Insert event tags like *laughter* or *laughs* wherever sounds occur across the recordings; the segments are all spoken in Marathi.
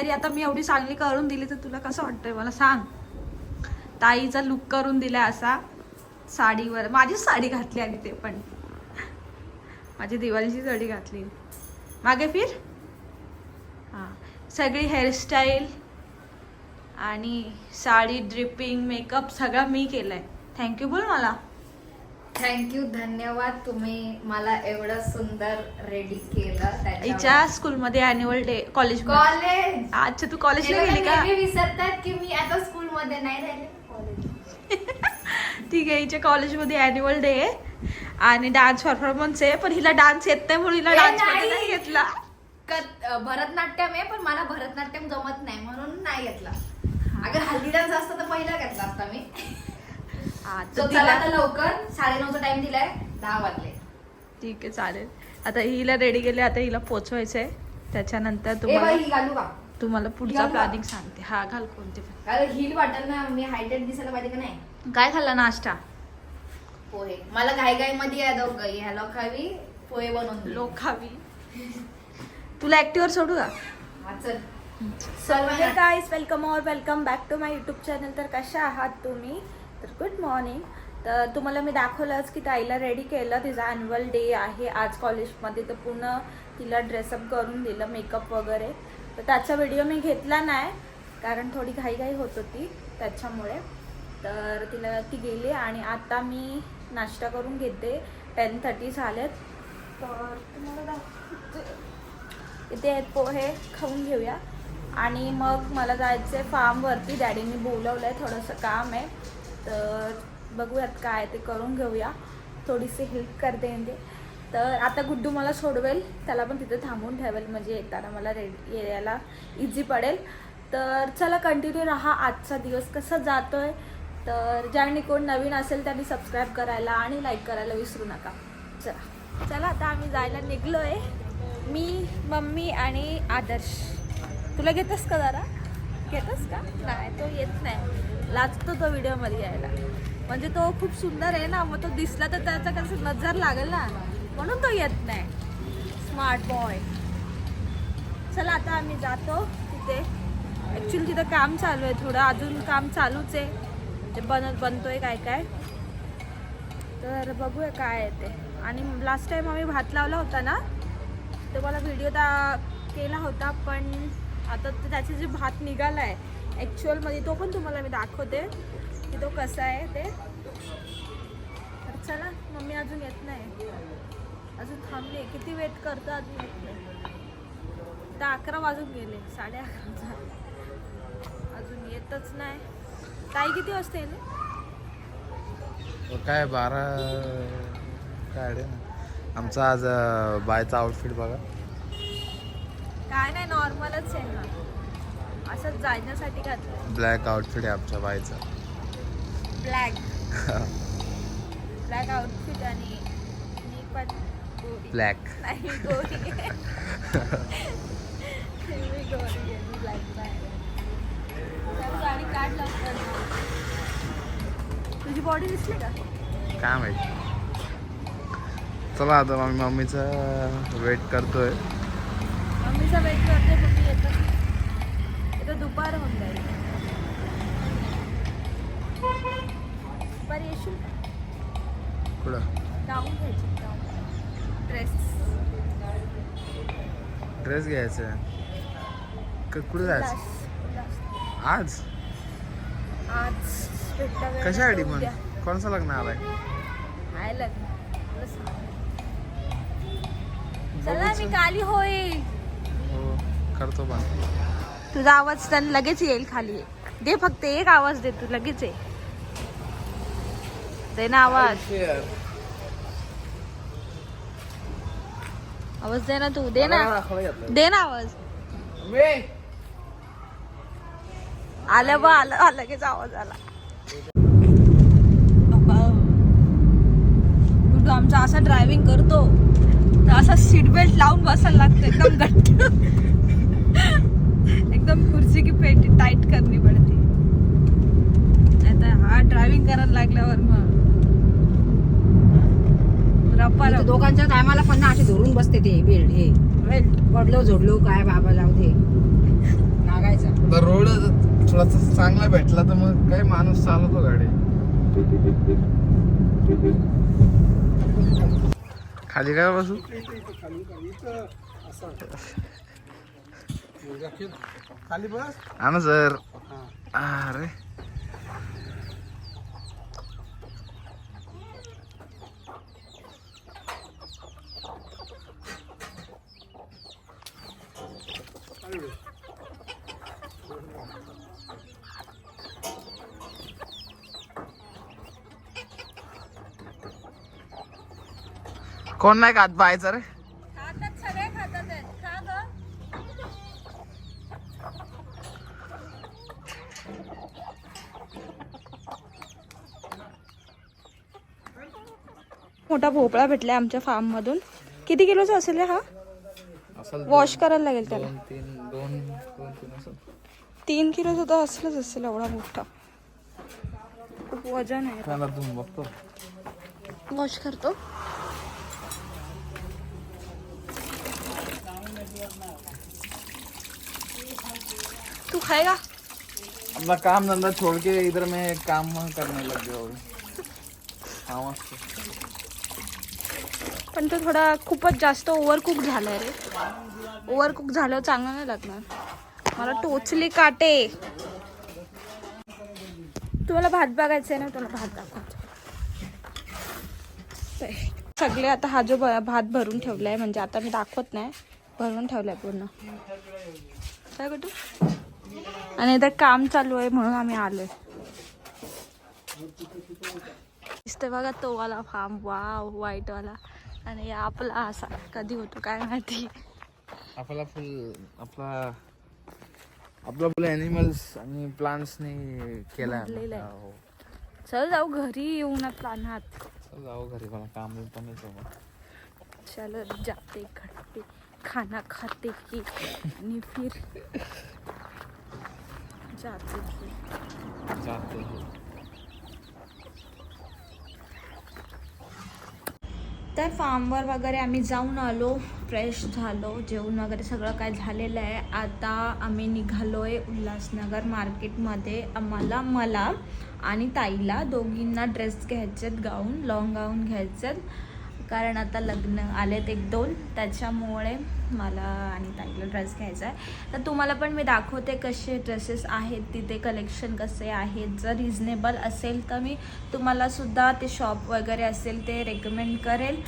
तयारी आता मी एवढी चांगली करून दिली तर तुला कसं वाटतंय? मला सांग. ताईचा लुक करून दिला असा साडीवर. माझीच साडी घातली आणि ते पण. माझी दिवाळीची साडी घातली. मागे फिर. हां. सगळी हेअरस्टाईल आणि साडी ड्रिपिंग मेकअप सगळं मी केलंय. थँक्यू बोल मला. थँक्यू धन्यवाद. तुम्ही मला एवढं सुंदर रेडी केलं. हिच्या स्कूलमध्ये अॅन्युअल डे कॉलेज कॉलेज अच्छा तू कॉलेजला गेली का? विसरतात की मी आता स्कूल मध्ये नाही राहिले. ठीक आहे हिच्या कॉलेजमध्ये अॅन्युअल डे आहे. आणि डान्स परफॉर्मन्स आहे पण हिला डान्स येत नाही म्हणून हिला डान्स नाही. घेतला. भरतनाट्यम आहे पण मला भरतनाट्यम जमत नाही म्हणून नाही घेतला. अगर हल्दी डान्स असता तर पहिला घेतला असता मी. हा, तर चला तिला आता लवकर. साडेनऊचा टाइम दिलाय. दहा वाजले. ठीक आहे चालेल. आता हिला रेडी केले आता हिला पोचवायचंय. त्याच्यानंतर तुम्हाला ही घालू का? तुम्हाला पुढचा घाल. प्लॅनिंग सांगते. हा घाल कोणते पण. हिल वाटेल ना मी हायटेड दिसायला पाहिजे का नाही? काय खाल्ला नाश्ता? पोहे. मला घाई घाई मध्ये आहे दोघं. ह्याला खावी पोहे बनवून दे. लोकावी तुला ऍक्टिव्हर सोडू का? हा, चल. हे गाईज वेलकम और welcome back to my YouTube channel तर कशा आहात तुम्ही? तर गुड मॉर्निंग तर तुम्हाला मी दाखवलंच की ताईला रेडी केलं. तिचा ॲन्युअल डे आहे. आज कॉलेजमध्ये तर पूर्ण तिला ड्रेसअप करून दिलं मेकअप वगैरे. तर त्याचा व्हिडिओ मी घेतला नाही कारण थोडी घाईघाई होत होती त्याच्यामुळे. तर तिला ती गेली आणि आता मी नाश्ता करून घेते. टेन थर्टी झालेत. तर तुम्हाला इथे आहेत पोहे खाऊन घेऊया. आणि मग मला जायचं आहे फार्मवरती डॅडीनी बोलवलं आहे थोडंसं काम आहे. तर बघूयात काय ते करून घेऊया. थोडीशी हेल्प करते ते तर आता गुड्डू मला सोडवेल त्याला पण तिथे थांबून ठेवेल म्हणजे येताना मला रेडी यायला इझी पडेल. तर चला कंटिन्यू राहा आजचा दिवस कसा जातोय. तर ज्यांनी कोण नवीन असेल त्यांनी सबस्क्राईब करायला आणि लाईक करायला विसरू नका. चला. चला आता आम्ही जायला निघलो आहे मी मम्मी आणि आदर्श. तुला घेतस का जरा? घेतस का? नाही तो येत नाही. लाजतो तो व्हिडिओमध्ये यायला. म्हणजे तो खूप सुंदर आहे ना मग तो दिसला तर त्याचा कसं नजर लागेल ना. म्हणून तो येत नाही. स्मार्ट बॉय चला आता आम्ही जातो तिथे. ॲक्च्युली तिथं काम चालू आहे थोडं. अजून काम चालूच आहे. म्हणजे ते बनत बनतोय काय काय. तर बघूया काय आहे ते. आणि लास्ट टाईम आम्ही भात लावला होता ना तर मला व्हिडिओ दा केला होता पण आता ते त्याचे जे भात निघाला आहे ॲक्च्युअलमध्ये तो पण तुम्हाला मी दाखवते की तो कसा आहे ते. तर चला मम्मी अजून येत नाही. अजून थांबले. किती वेट करतो अजून येत नाही. तर अकरा वाजून गेले साडे अकरा झाले. अजून येतच नाही. ताई किती वाजता येईल काय बारा काय. आमचा आज बायचा आउटफिट बघा. काय नाही नॉर्मलच आहे ना. असंच जाण्यासाठी घातलं ब्लॅक आउटफिट आहे आमच्या बायचा ब्लॅक ब्लॅक आउटफिट आणि मी पण गोरी. ब्लॅक नाही गोरी. मी गोरी आहे ब्लॅक नाही चल, गाडी काढ लवकर. तुझी बॉडी दिसली का? काय माहिती. चला आता मग मम्मीचा वेट करतोय. मम्मीचा वेट करते दुपार होऊन जाईल. दुपारी येशील घ्यायची गाऊन. ड्रेस ड्रेस घ्यायचा. आहे क- कुठं जायचं? आज? आज कशासाठी उद्या. कोणाचं लग्न आलाय? आहे लग्न. चला. मी काली होईल. हो करतो पण. तुझा आवाज त्यांना लगेच येईल खाली. दे फक्त एक आवाज दे तू लगेच ये. दे ना आवाज. आवाज दे ना तू दे ना. दे ना आवाज. आलं बा आलं आलं लगेच आवाज आला. गुड्डू आमचा असा ड्रायव्हिंग करतो तर असा सीट बेल्ट लावून बसायला लागतं एकदम घट्ट एकदम खुर्ची की पेटी टाईट करनी पडते. आता हा ड्रायव्हिंग करायला लागल्यावर मग रप्पा दोघांच्या टायमाला पण असे धरून बसते ते बेल्ट हे. बेल्ट पडलो झोडलो काय बाबा जाऊ दे. तर रोड थोडासा चांगला भेटला तर मग काही माणूस चालवतो गाडी. खाली काय बसू? खाली बस हा. ना सर अरे. कोण नाही खात पाहायचं रे खातात सगळे खातात आहेत. खा गं. मोठा भोपळा भेटलाय आमच्या फार्म मधून. किती किलोचा असेल हे? हा वॉश करायला लागेल त्याला. तीन किलोचा तर असलंच असेल एवढा मोठा. खूप वजन आहे. वॉश करतो. तू खाएगा अपना काम धंधा छोड़ के इधर मैं काम करने लग गया हूँ. हाँ पण तो थोडा खूपच जास्त ओव्हरकुक झालाय रे. ओव्हरकुक झालं चांगलं नाही लागणार. मला टोचले काटे. तुम्हाला भात बघायचा आहे ना तुला भात दाखवत. ते. सगळे आता हा जो भ- भात भरून ठेवलाय म्हणजे आता मी दाखवत नाही भरून ठेवलाय पूर्ण. काय कटू आणि इथं काम चालू आहे म्हणून आम्ही आलोय. दिसतंय बघा तो वाला फार्म वाव वाईटवाला आणि आपला असा कधी होतो काय माहिती. आपला फुल आपला आपला फुल ॲनिमल्स आणि प्लांट्सने केला आहे. चल जाऊ घरी येऊन प्लानात जाऊ घरी मला काम पण नाही सोबत चल जाते पे खाना खाते की आणि फिर. *laughs* जाते की. जाते तर फार्मवर वगैरे आम्ही जाऊन आलो फ्रेश झालो जेवण वगैरे सगळं काय झालेलं आहे. आता आम्ही निघालो आहे उल्हासनगर मार्केटमध्ये आम्हाला मला आणि ताईला दोघींना ड्रेस घ्यायचे आहेत गाऊन लॉंग गाऊन घ्यायचे आहेत कारण आता लग्न आलेत एक दोन त्याच्यामुळे मला आणि ताईला ड्रेस घ्यायचा आहे. तर तुम्हाला पण मी दाखवते कसे ड्रेसेस आहेत तिथे कलेक्शन कसे आहेत. जर रिझनेबल असेल तर मी तुम्हाला सुद्धा ते शॉप वगैरे असेल ते रेकमेंड करेल.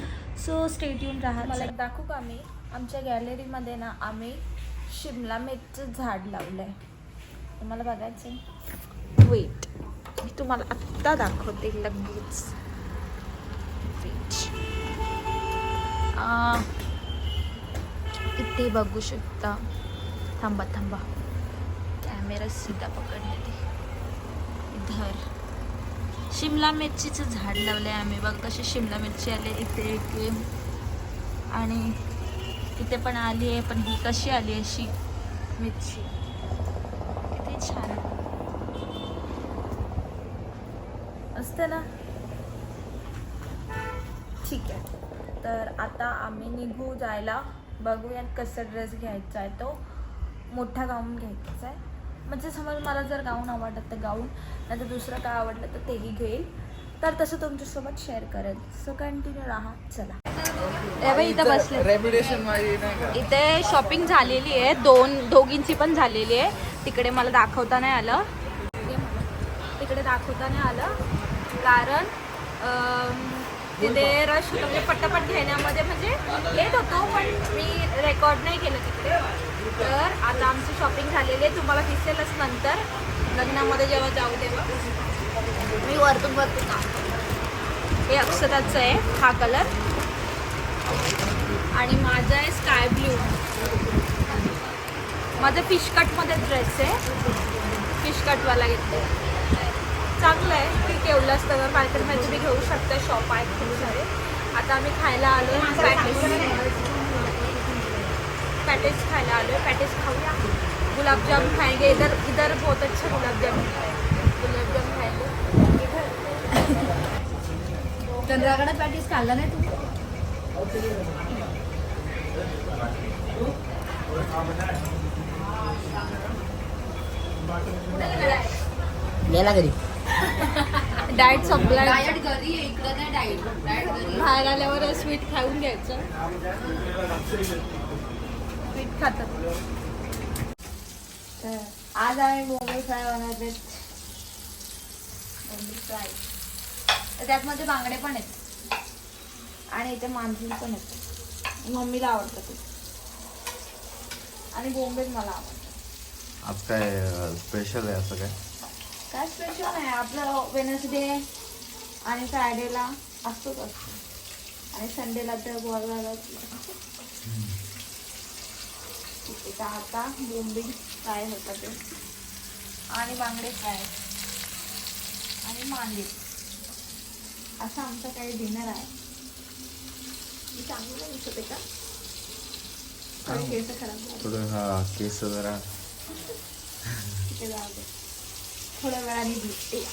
सो स्टेट येऊन राहा. मला दाखवू का मी आमच्या गॅलरीमध्ये ना आम्ही शिमला मिरचं झाड लावलं आहे तुम्हाला बघायचं वेट मी तुम्हाला आत्ता दाखवते लगेच इथे बघू शकता. थांबा थांबा. कॅमेरा सीधा पकडले ते इधर शिमला मिरचीचं झाड लावलं आहे आम्ही. बघ कशी शिमला मिरची आली इथे एक आणि इथे पण आली आहे पण ही कशी आली अशी मिरची? किती छान. असतं ना? ठीक आहे. तर आता आम्ही निघू जायला. बघूयात कसं ड्रेस घ्यायचा आहे तो. मोठा गाऊन घ्यायचा आहे. म्हणजे समज मला जर गाऊन आवडलं तर गाऊन नाही तर दुसरं काय आवडलं तर तेही घेईल. तर तसं तुमच्यासोबत शेअर करेल सो कंटिन्यू राहा. चला. इथं बसले. इथे शॉपिंग झालेली आहे. दोन दोघींची पण झालेली आहे. तिकडे मला दाखवता नाही आलं. तिकडे दाखवता नाही आलं. कारण म्हणजे तिथे रश म्हणजे पटापट घेण्यामध्ये म्हणजे लेट होतो पण मी रेकॉर्ड नाही केलं तिकडे. तर आता आमची शॉपिंग झालेली आहे तुम्हाला दिसेलच नंतर. लग्नामध्ये जेव्हा जाऊ तेव्हा. मी वरतून वरतून हे अक्षताचं आहे हा कलर आणि माझा आहे स्काय ब्ल्यू माझं फिशकटमध्ये ड्रेस आहे. फिशकटवाला कटवाला चांगलं आहे. ठीक आहे उल्हासनगर मार्केटमध्ये तुम्ही घेऊ शकता. शॉप आहेत खूप सारे. आता आम्ही खायला आलो पॅटेज पॅटेज खायला आलो पॅटेज खाऊया. गुलाबजाम खाएंगे इधर इधर बहुत अच्छा गुलाबजाम गुलाबजाम खाएंगे चंद्राकडे पॅटीस खाल्ला नाही तू? गेला घरी. डाएट संपला डायट घरी आहे इकडं नाही डाएट डाएट घरी बाहेर आल्यावर स्वीट खाऊन घ्यायचं. स्वीट खातात. आज आम्ही बोंबील फ्राय बनवते बोंबील फ्राय. तर त्यातमध्ये बांगडे पण आहेत. आणि इथे मांजरी पण आहेत. मम्मीला आवडतं ते. आणि बोंबील मला आवडतं. आज काय स्पेशल आहे असं काय? काय स्पेशल आहे आपलं वेनसडे आणि फ्रायडेला असतोच असतो. आणि संडेला तर आहे तर आता बोंबील फ्राय होतात ते. आणि बांगडे फ्राय. आणि मांडे. असं आमचं काही डिनर आहे. मी चांगलं दिसत आहे का? केस खराब हा केस जरा. *laughs* थोड्या वेळाने भेटते